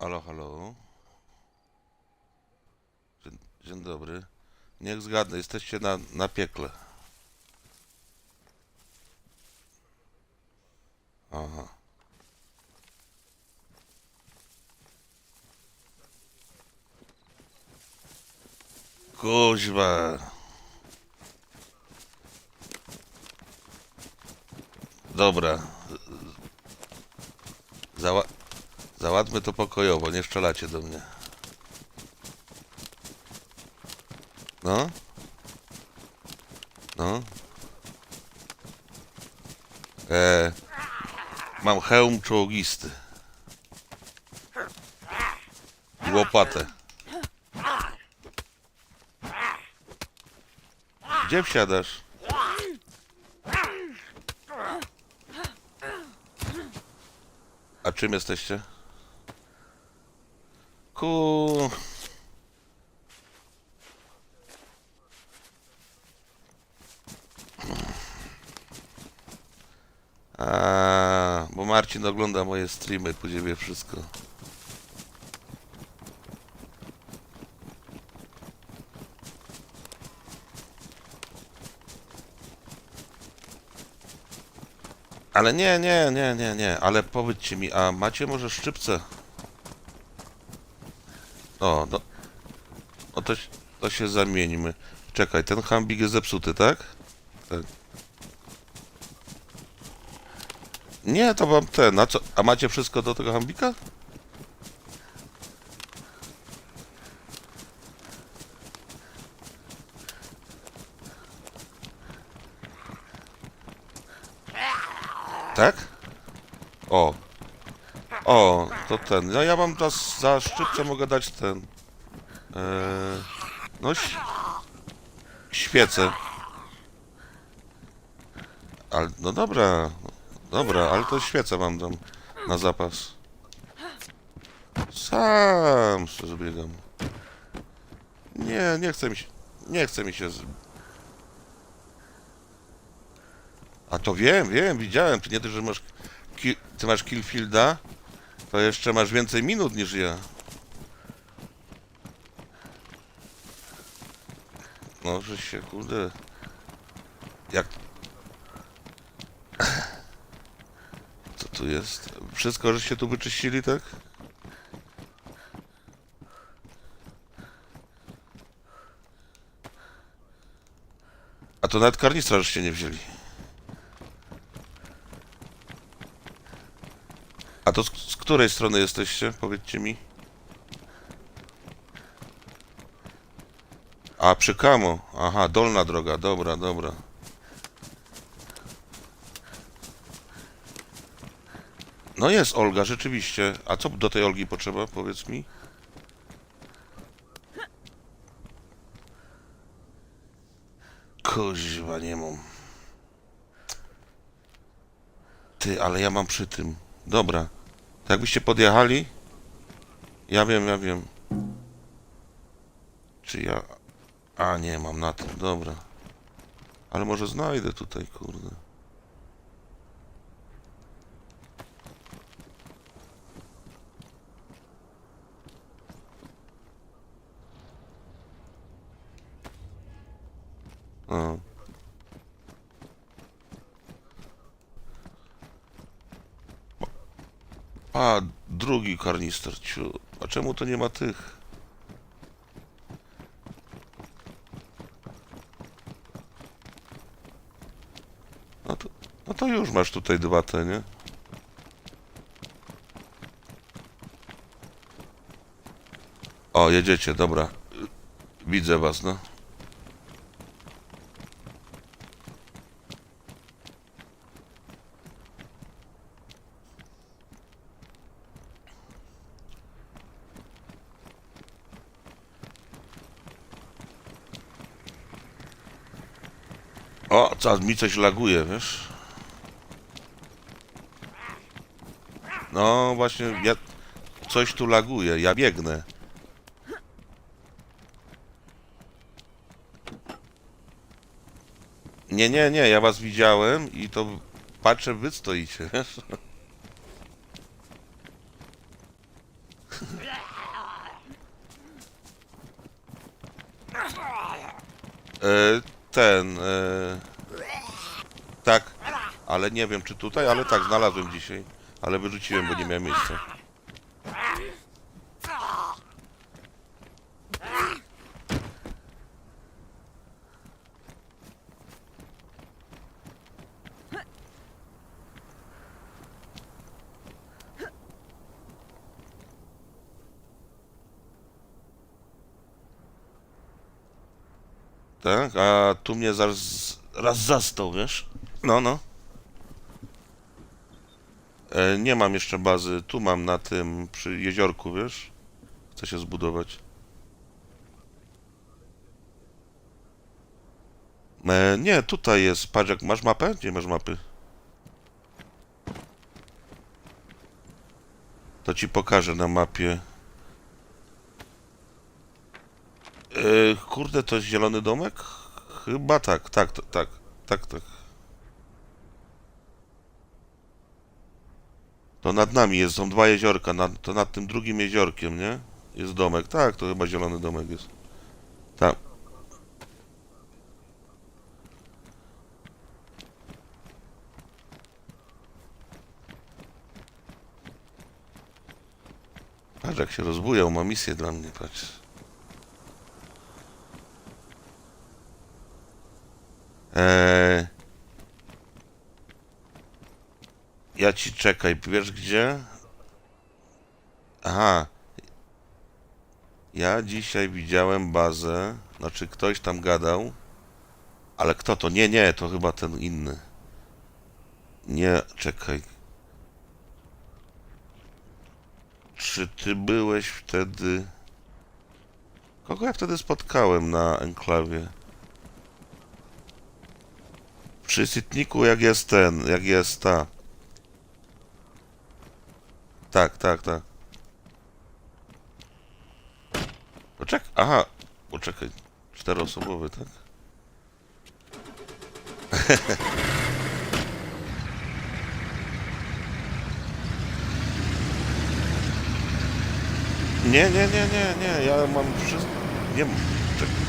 Halo, halo. Dzień, dzień dobry. Niech zgadnę, jesteście na, na piekle. Aha. Kuźwa. Dobra. Zała załatwmy to pokojowo, nie szczelacie do mnie. No? No? E, mam hełm czołogisty. I łopatę. Gdzie wsiadasz? A czym jesteście? Ku... A, bo Marcin ogląda moje streamy, później wie wszystko. Ale nie, nie, nie, nie, nie, ale powiedzcie mi, a macie może szczypce? O, no, no to, to się zamieńmy. Czekaj, ten hambik jest zepsuty, tak? Tak. Nie, to wam ten, a co, a macie wszystko do tego hambika? Tak? O. O, to ten. No ja mam za, za szczypce mogę dać ten. Eee, no świecę. Ale, no dobra, dobra, ale to świecę mam tam na zapas. Sam się zbiegam. Nie, nie chce mi się, nie chce mi się z... A to wiem, wiem, widziałem, ty nie tylko, że masz, ki... ty masz Killfielda, to jeszcze masz więcej minut niż ja. No, że się, kurde, jak... Co tu jest? Wszystko, że się tu wyczyścili, tak? A to nawet karnistra żeście nie wzięli. To z, z której strony jesteście? Powiedzcie mi. A, przy Kamo. Aha, dolna droga. Dobra, dobra. No jest Olga, rzeczywiście. A co do tej Olgi potrzeba? Powiedz mi. Kuźwa, nie mam. Ty, ale ja mam przy tym. Dobra. To jakbyście podjechali? Ja wiem, ja wiem. Czy ja... A, nie, mam na tym, dobra. Ale może znajdę tutaj, kurde. O. A, drugi karnister, ciu. A czemu to nie ma tych? No to, no to już masz tutaj dwa te, nie? O, jedziecie, dobra. Widzę was, no. Czas mi coś laguje, wiesz? No właśnie, ja... Coś tu laguje, ja biegnę. Nie, nie, nie, ja was widziałem i to patrzę, wy stoicie. e, ten... E, ale nie wiem czy tutaj, ale tak, znalazłem dzisiaj. Ale wyrzuciłem, bo nie miałem miejsca. Tak, a tu mnie zaraz raz zastał, wiesz? No, no. E, nie mam jeszcze bazy. Tu mam na tym, przy jeziorku, wiesz? Chcę się zbudować. E, nie, tutaj jest. Patrz, jak masz mapę? Nie masz mapy. To ci pokażę na mapie. E, kurde, to jest zielony domek? Chyba tak, tak, tak, tak, tak, tak. To nad nami jest, są dwa jeziorka, nad, to nad tym drugim jeziorkiem, nie? Jest domek, tak, to chyba zielony domek jest. Tam. Patrz jak się rozbujał, ma misję dla mnie, patrz. Eee... Ja ci czekaj, wiesz gdzie? Aha. Ja dzisiaj widziałem bazę, znaczy ktoś tam gadał, ale kto to? Nie, nie, to chyba ten inny. Nie, czekaj. Czy ty byłeś wtedy... Kogo ja wtedy spotkałem na enklawie? Przy Sitniku jak jest ten, jak jest ta. Tak, tak, tak. Poczek... Aha, poczekaj. Czteroosobowy, tak? Nie, nie, nie, nie, nie, ja mam wszystko... Nie mam... Czekaj.